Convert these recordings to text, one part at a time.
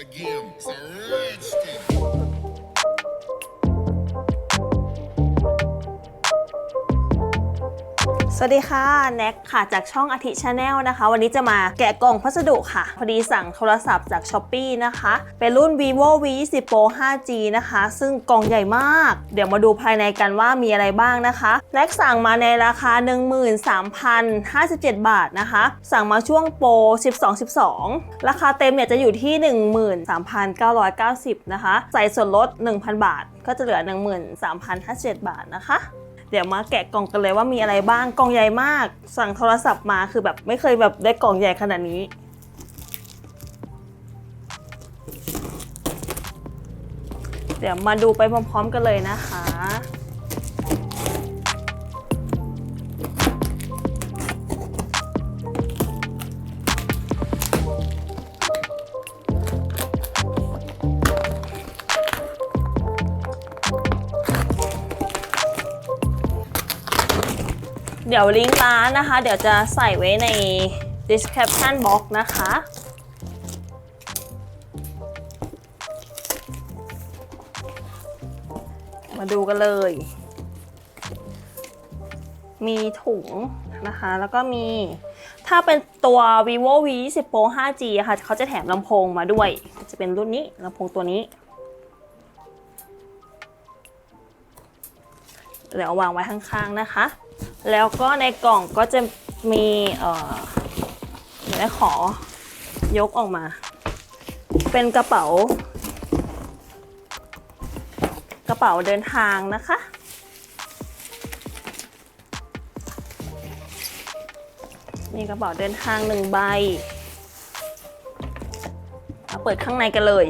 again. So, สวัสดีค่ะแน็กค่ะจากช่องอาทิชาแนลนะคะ วันนี้จะมาแกะกล่องพัสดุค่ะ พอดีสั่งโทรศัพท์จาก s h อ p e e นะคะ เป็นรุ่น vivo v 2 0 pro 5g นะคะ ซึ่งกล่องใหญ่มาก เดี๋ยวมาดูภายในกันว่ามีอะไรบ้างนะคะแน็กสั่งมาในราคา 13,057 บาทนะคะ สั่งมาช่วงโปร 12 12 ราคาเต็มเนี่ยจะอยู่ที่ 13,990 นะคะ ใส่ส่วนลด 1,000 บาท ก็จะเหลือ 13,057 บาทนะคะ เดี๋ยวมาแกะกล่องกันเลยว่ามีอะไรบ้างกล่องใหญ่มาก สั่งโทรศัพท์มาคือแบบไม่เคยแบบได้กล่องใหญ่ขนาดนี้ เดี๋ยวมาดูไปพร้อมๆกันเลยนะคะ เดี๋ยวลิงก์ร้านนะคะ เดี๋ยวจะใส่ไว้ใน description box นะคะ มาดูกันเลย มีถุงนะคะ แล้วก็มีถ้าเป็นตัว vivo v 2 0 pro 5g อะค่ะ เขาจะแถมลำโพงมาด้วย จะเป็นรุ่นนี้ลำโพงตัวนี้ เดี๋ยววางไว้ข้างๆนะคะ แล้วก็ในกล่องก็จะมีเอ่อเดี๋ยวขอยกออกมา เป็นกระเป๋า กระเป๋าเดินทางนะคะ มีกระเป๋าเดินทางหนึ่งใบมาเปิดข้างในกันเลย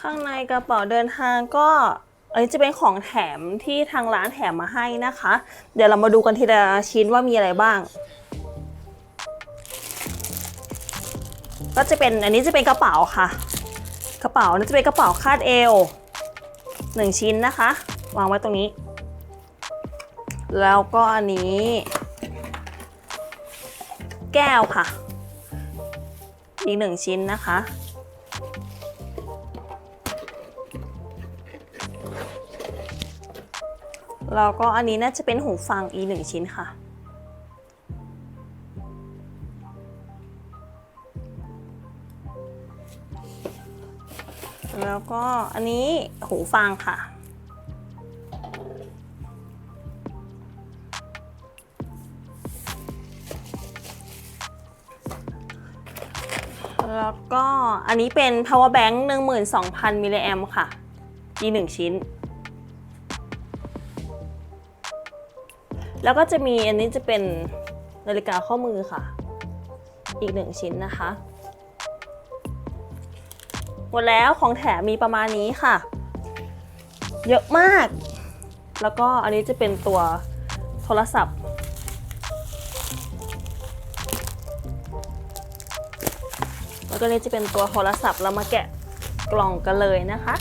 ข้างในกระเป๋าเดินทางก็อันนี้จะเป็นของแถมที่ทางร้านแถมมาให้นะคะ เดี๋ยวเรามาดูกันทีละชิ้นว่ามีอะไรบ้าง ก็จะเป็นอันนี้จะเป็นกระเป๋าค่ะ กระเป๋านี่จะเป็นกระเป๋าคาดเอวหนึ่งชิ้นนะคะ วางไว้ตรงนี้ แล้วก็อันนี้ แก้วค่ะ อีกหนึ่งชิ้นนะคะ แล้วก็อันนี้น่าจะเป็นหูฟังอีกหนึ่งชิ้นค่ะ แล้วก็อันนี้หูฟังค่ะ แล้วก็อันนี้เป็น power bank 12,000มิลลิแอมค่ะอีกหนึ่งชิ้น แล้วก็จะมีอันนี้จะเป็นนาฬิกาข้อมือค่ะ อีกหนึ่งชิ้นนะคะ หมดแล้วของแถมมีประมาณนี้ค่ะ เยอะมาก แล้วก็อันนี้จะเป็นตัวโทรศัพท์ แล้วก็นี่จะเป็นตัวโทรศัพท์เรามาแกะกล่องกันเลยนะคะ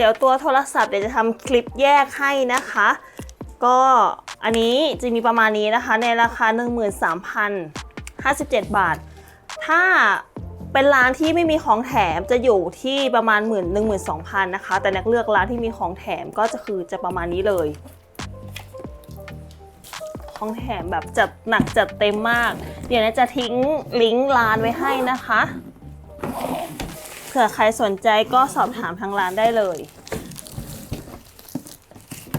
ดี๋ยวตัวโทรศัพท์เดี๋ยวจะทำคลิปแยกให้นะคะ ก็อันนี้จะมีประมาณนี้นะคะ ในราคา 13,057 บาท ถ้าเป็นร้านที่ไม่มีของแถมจะอยู่ที่ประมาณ1 1 2 0 0 0นะคะ แต่นักเลือกร้านที่มีของแถมก็จะคือจะประมาณนี้เลย ของแถมแบบจัดหนักจัดเต็มมาก เดี๋ยวนะจะทิ้งลิงก์ร้านไว้ให้นะคะ เผื่อใครสนใจก็สอบถามทางร้านได้เลย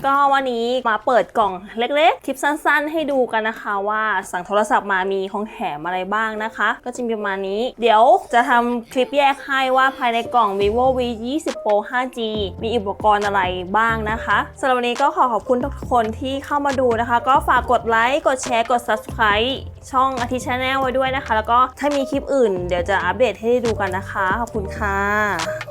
ก็วันนี้มาเปิดกล่องเล็กๆ คลิปสั้นๆ ให้ดูกันนะคะว่าสั่งโทรศัพท์มามีของแถมอะไรบ้างนะคะ ก็จะมีประมาณนี้ เดี๋ยวจะทำคลิปแยกให้ว่าภายในกล่อง vivo v 2 0 pro 5g มีอุปกรณ์อะไรบ้างนะคะสำหรับวันนี้ก็ขอขอบคุณทุกคนที่เข้ามาดูนะคะ ก็ฝากกดไลค์กดแชร์กด subscribe ช่องอาทิชาแนลไว้ด้วยนะคะ แล้วก็ถ้ามีคลิปอื่น เดี๋ยวจะอัปเดตให้ได้ดูกันนะคะ ขอบคุณค่ะ